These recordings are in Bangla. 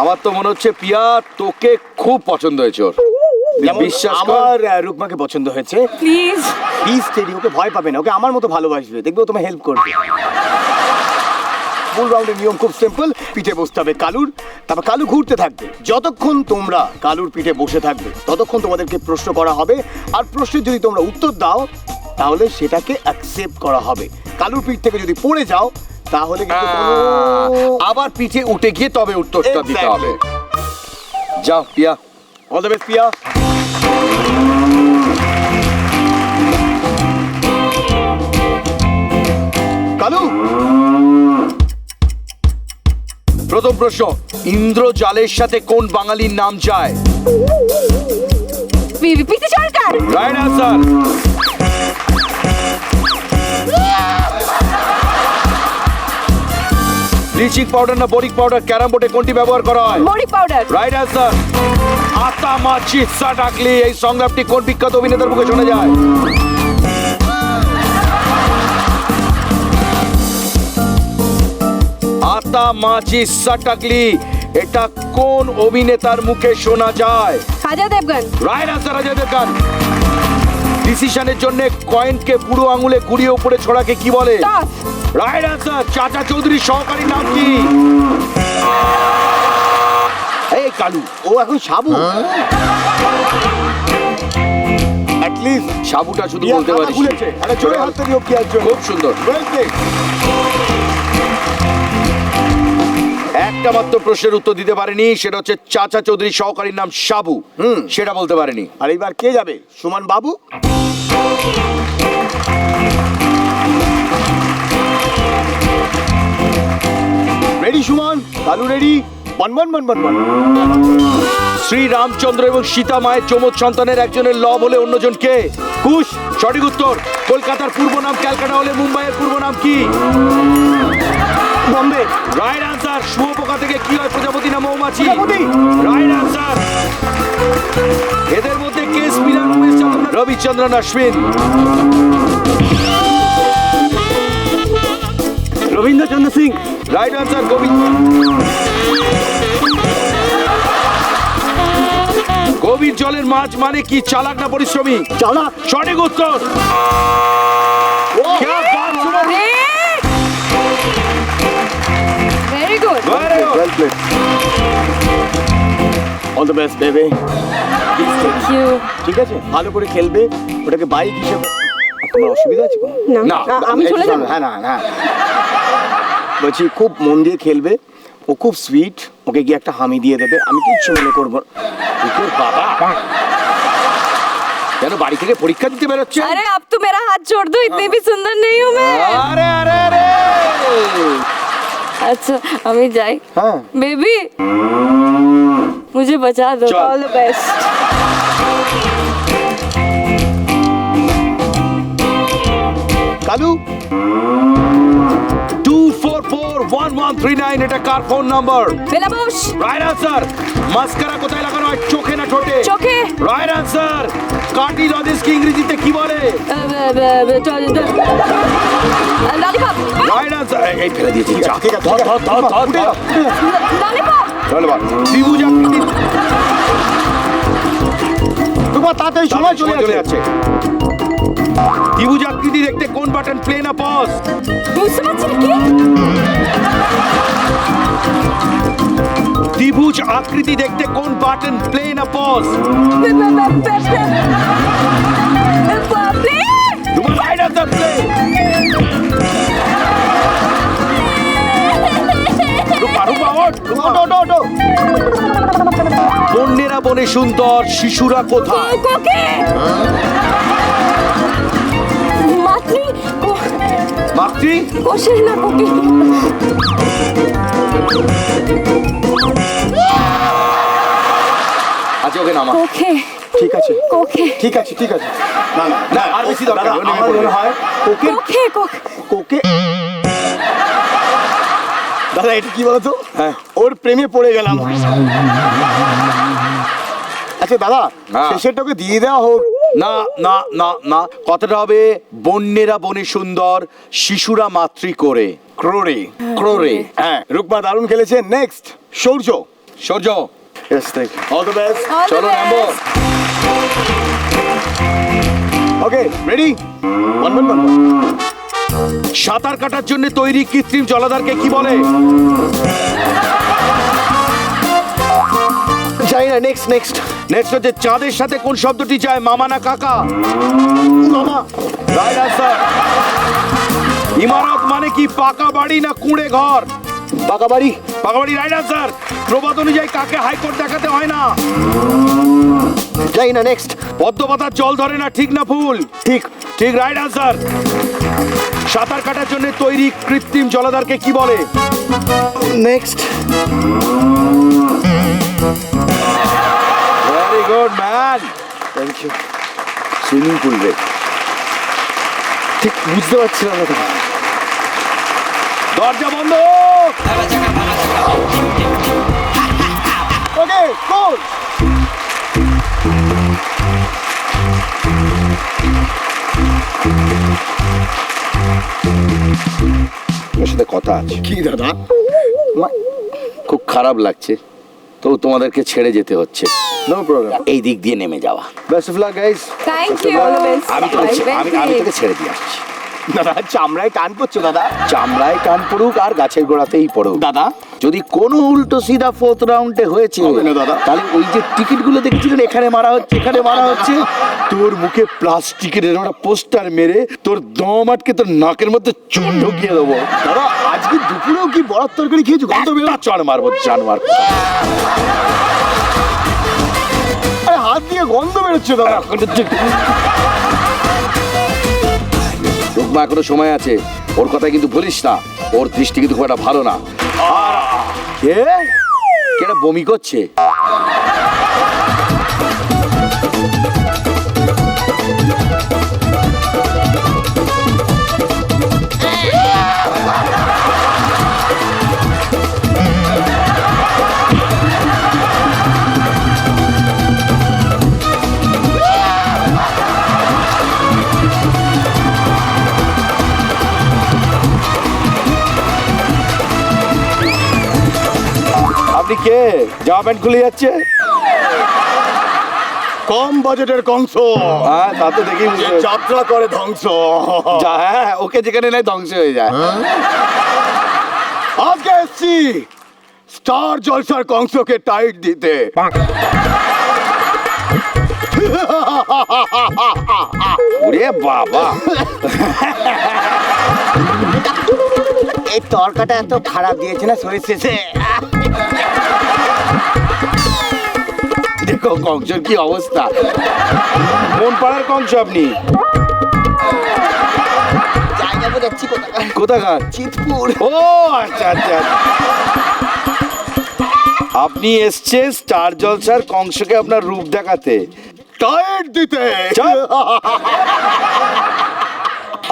আমার তো মনে হচ্ছে পিয়া তোকে খুব পছন্দ হয়েছে ওর। যেমন বিশ্বাস আমার আহ, রুকমাকে পছন্দ হয়েছে। প্লিজ প্লিজ টেডি ওকে ভয় পাবে না। ওকে আমার মতো ভালোবাসবে। দেখবে ও তোমায় হেল্প করবে। ফুল রাউন্ডের নিয়ম খুব সিম্পল পিঠে বসতে হবে কালুর তারপর কালু ঘুরতে থাকবে। যতক্ষণ তোমরা কালুর পিঠে বসে থাকবে ততক্ষণ তোমাদেরকে প্রশ্ন করা হবে। আর প্রশ্নের যদি তোমরা উত্তর দাও তাহলে সেটাকে অ্যাকসেপ্ট করা হবে কালুর পিঠ থেকে যদি পড়ে যাও তাহলে কিন্তু কোনো আবার পিঠে উঠে গিয়ে তবে উত্তরটা দিতে Exactly. হবে যাও Piya all the best Piya Kalu প্রথম প্রশ্ন ইন্দ্রজালের সাথে কোন বাঙালির নাম যায় PC Sarkar right answer bleaching powder না বোরিক পাউডার? ক্যারাম বোর্ডে কোনটি ব্যবহার করা হয়? Boric powder. রাইট আনসার আতা মাছি সা ডাকলি। এই সংলাপটি কোন বিখ্যাত অভিনেতার মুখে শোনা যায়? আতা মাছি সাটাকলি এটা কোন অভিনেতার মুখে শোনা যায়? সাজা Devgan. Right answer Ajay Devgan. ডিসিশনের জন্য কয়েনকে বুড়ো আঙুলে ঘুরিয়ে উপরে ছড়াকে কি বলে? রাইট আনসার চাচা চৌধুরীর সহকারী নাম কি? এই কালু ও এখন সাবু। অ্যাটলিস্ট সাবুটা শুধু বলতে আর খুব সুন্দর। একটা মাত্র প্রশ্নের উত্তর দিতে পারেনি সেটা হচ্ছে চাচা চৌধুরী সহকারীর নাম সাবু। হুম। সেটা বলতে পারেনি। আর এবার কে যাবে? সুমন বাবু? রেডি সুমন? কালু রেডি বন বন বন বন বন। শ্রী রামচন্দ্র এবং সীতা মায়ের চমৎ সন্তানের একজনের লব হলে অন্যজন কে? কুশ সঠিক উত্তর। কলকাতার পূর্ব নাম ক্যালকাটা হলে মুম্বাইয়ের পূর্ব নাম কি? বম্বে। রাইট আনসার শুয়োপোকা থেকে কি হয় প্রজাপতি না মৌমাছি? রাইট আনসার এদের মধ্যে কে spinner Umesh Ravichandran Ashwin. Ravindrachandra Singh. Right answer Gobinda গভীর জলের মাছ মানে কি? চালাক না পরিশ্রমী? চালাক। সঠিক উত্তর। Very good. Well played all the best baby you ঠিক আছে ভালো করে খেলবে ওটাকে বাইক হিসেবে তোমার অসুবিধা আছে কোনো না না, আমি চলে যাব হ্যাঁ না না বলছি খুব মন দিয়ে খেলবে ও খুব সুইট ওকে গিয়ে একটা হামি দিয়ে দেবে আমি কিচ্ছু মনে করবো না। কুকুর বাবা কেন বাড়ি থেকে পরীক্ষা দিতে বেরোচ্ছে अरे अब तो मेरा हाथ छोड़ दो इतनी भी सुंदर नहीं हूँ मैं আরে আরে আরে अच्छा अमित जाए। हाँ। बेबी मुझे बचा दो। All the best Kalu. Two four four one one three nine এটা কার ফোন নাম্বার? বেলাবুশ। রাইট আনসার মাস্কারা কোথায় লাগানো হয় চোখে না ঠোঁটে? চোখে। রাইট আনসার কাটি লজেসকে ইংরেজিতে কি বলে? ললিপপ রাইট আনসার এই ফেলে দিয়েছি। যা ধর, ধর, ধর, ধর। ললিপপ ত্রিভুজ আকৃতির তোমার তাড়াতাড়ি সময় চলে যাচ্ছে। ত্রিভুজ আকৃতি দেখতে কোন বাটন প্লে না পজ বুঝতে পারছি না কি? ত্রিভুজ আকৃতি দেখতে কোন বাটন প্লে না পজ বন্যেরা বনে সুন্দর শিশুরা কোথায়? না কোকে আচ্ছা ওকে নামা। কোকে ঠিক আছে। কোকে ঠিক আছে ঠিক আছে। না না না, আর বেশি দরকার আমার মনে হয় কোকে কোকে কোকে। কোকে দাদা এটা কি বলতো? হ্যাঁ। ওর প্রেমে পড়ে গেলাম। আচ্ছা দাদা হ্যাঁ। শেষেরটাকে দিয়ে দেওয়া হোক। না না না না। কথাটা হবে বন্যেরা বনে সুন্দর শিশুরা মাতৃ করে। ক্রোরে ক্রোরে হ্যাঁ রূপমা দারুণ খেলেছে। Next Surya. Surya. All one one one সাঁতার কাটার জন্য তৈরি কৃত্রিম জলাধারকে কি বলে? যাই না নেক্সট নেক্সট নেক্সট হচ্ছে চাঁদের সাথে কোন শব্দটি যায় মামা না কাকা? মামা। রাইট আনসার ইমারত মানে কি? পাকা বাড়ি না কুঁড়ে ঘর? পাকা বাড়ি। পাকা বাড়ি রাইট আনসার প্রবাদ অনুযায়ী কাকে হাইকোর্ট দেখাতে হয় না? যাই না নেক্সট পদ্ম পাতার জল ধরে না ঠিক না ফুল? ঠিক। ঠিক রাইট আনসার সাঁতার কাটার জন্য তৈরি কৃত্রিম জলাধারকে কি বলে? Next very good man thank swimming pool রে ঠিক বুঝতে পারছিলাম না তো। দরজা বন্ধ ওকে গোল ওর সাথে কথা আছে। কি দাদা? খুব খারাপ লাগছে। তো তোমাদেরকে ছেড়ে যেতে হচ্ছে। নো প্রবলেম এই দিক দিয়ে নেমে যাওয়া। Best of luck guys thank you All আমি আমি আমি তোকে ছেড়ে দিয়ে আসছি। দাদা চামড়ায় টান পড়ছো দাদা। চামড়ায় কান পড়ুক আর গাছের গোড়াতেই পড়ুক। দাদা? যদি কোনো উল্টো সিধা ফোর্থ রাউন্ডে হয়েছে দাদা। তাহলে ওই যে টিকিটগুলো দেখেছিলেন এখানে মারা হচ্ছে এখানে মারা হচ্ছে তোর মুখে প্লাস্টিকের একটা পোস্টার মেরে তোর দম আটকে তোর নাকের মধ্যে চুন ঢুকিয়ে দেবো। দাদা আজকে দুপুরেও কি বরাত তরকারি খেয়েছো? গন্ধ বেরো চড় মারবো জানোয়ার আরে হাত দিয়ে গন্ধ বেরোচ্ছে দাদা। রুকমা এখনও সময় আছে। ওর কথা কিন্তু বলিস না। ওর দৃষ্টি কিন্তু খুব একটা ভালো না। কে? কেটা বমি করছে? কে? জামা প্যান্ট খুলে যাচ্ছে? কম বাজেটের কংস। হ্যাঁ তা তো দেখি যে যাত্রা করে ধ্বংস। যা হ্যাঁ ওকে যেখানে নেয় ধ্বংস হয়ে যায়। আজকে এসছি স্টার জলসার কংসকে টাইট দিতে। ওরে বাবা। এই তরকাটা এত খারাপ দিয়েছে না শরীর শেষে? দেখো কংসর কি অবস্থা। মন পাড়ার কংস আপনি? জায়গা কোথায় কোথাকার? চিতপুর। ও আচ্ছা আচ্ছা আপনি এসছেন স্টার জলসার কংসকে আপনার রূপ দেখাতে। টাইট দিতে।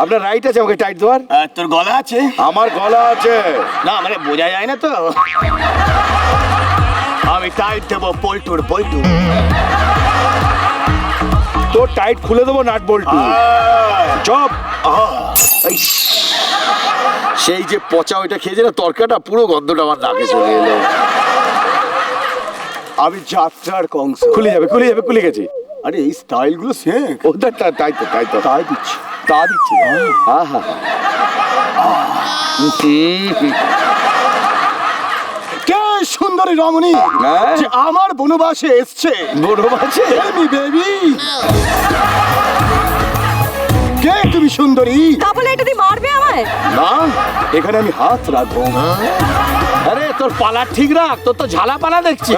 আপনার রাইট আছে আমাকে টাইট দেওয়ার? তোর গলা আছে? আমার গলা আছে। না মানে বোঝা যায় না তো। আমি টাইট দেবো পল্টুর পল্টু তোর টাইট খুলে দেবো নাট বল্টু। চপ। সেই যে পচা ওইটা খেয়েছে না তরকাটা পুরো গন্ধটা আমার নাকে চলে এলো। আমি যাত্রার কংস। খুলে যাবে খুলে যাবে খুলে গেছে। আরে এই স্টাইলগুলো শেখ। ওটা তাই তো তাই তো। তাই দিচ্ছি। তা দিচ্ছি আহা কে সুন্দরী রমণী হ্যাঁ? যে আমার বনবাসে এসছে আছে বেবি বেবি কে তুমি সুন্দরী তাহলে এটা দিয়ে মারবে আমায় না এখানে আমি হাত রাখব আরে তোর পালা ঠিক রাখ তোর তো ঝালা পালা দেখছি।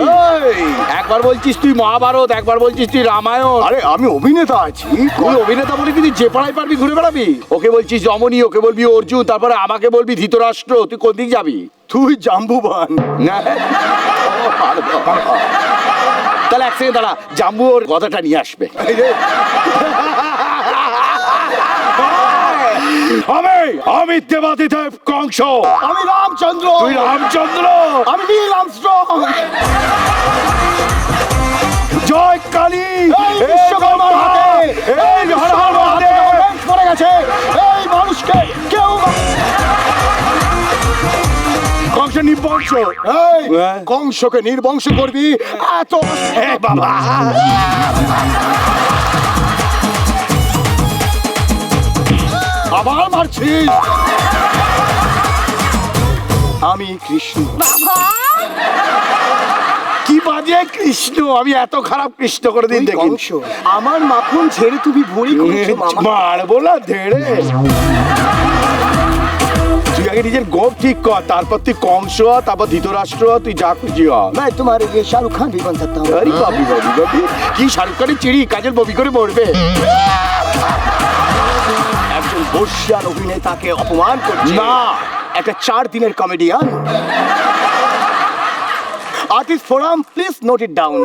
একবার বলছিস তুই মহাভারত একবার বলছিস তুই রামায়ণ। আরে আমি অভিনেতা আছি। তুই অভিনেতা বলে কি তুই যে পাড়ায় পারবি ঘুরে বেড়াবি? ওকে বলছিস রমণী ওকে বলবি অর্জুন তারপরে আমাকে বলবি ধৃতরাষ্ট্র তুই কোন দিক যাবি? তুই জাম্বুবান। তাহলে এক সেকেন্ড দাঁড়া জাম্বু ওর কথাটা নিয়ে আসবে এই রে, আমি আমি দেবাদিদেব কংস। আমি রামচন্দ্র। তুই রামচন্দ্র। আমি নীল আমস্ট্রং। জয় কালী। এই বিশ্বকর্মার হাতে এই বিশ্বকর্মার হাতে পড়ে গেছে এই মানুষকে কেউ কংস নিবংশ এই হ্যাঁ। কংসকে নির্বংশ করবি এত বাবা। পারছিস আমি কৃষ্ণ। কি বাজে কৃষ্ণ? আমি এত খারাপ কৃষ্ণ করে দিন দেখি আমার মাখন ছেড়ে তুমি ভরি মারবো না ধেড়ে তুই নিজের গোপ ঠিক কর তারপর তুই কংস তারপর ধৃতরাষ্ট্র তুই যা খুঁজি ভাই তোমার শাহরুখ খান বিমান থাকতে হবে। বাবি বাবি কি শাহরুখ খানের চিড়ি কাজের ববি করে মরবে। একজন বর্ষিয়ান অভিনেতাকে অপমান করছে। না। একটা চার দিনের comedian artist forum please note it down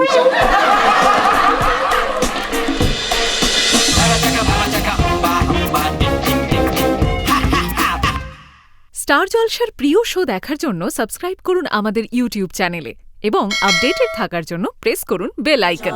star জলসার প্রিয় শো দেখার জন্য সাবস্ক্রাইব করুন আমাদের ইউটিউব চ্যানেলে এবং আপডেটেড থাকার জন্য প্রেস করুন বেল আইকন।